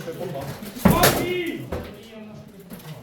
잘 뽑아.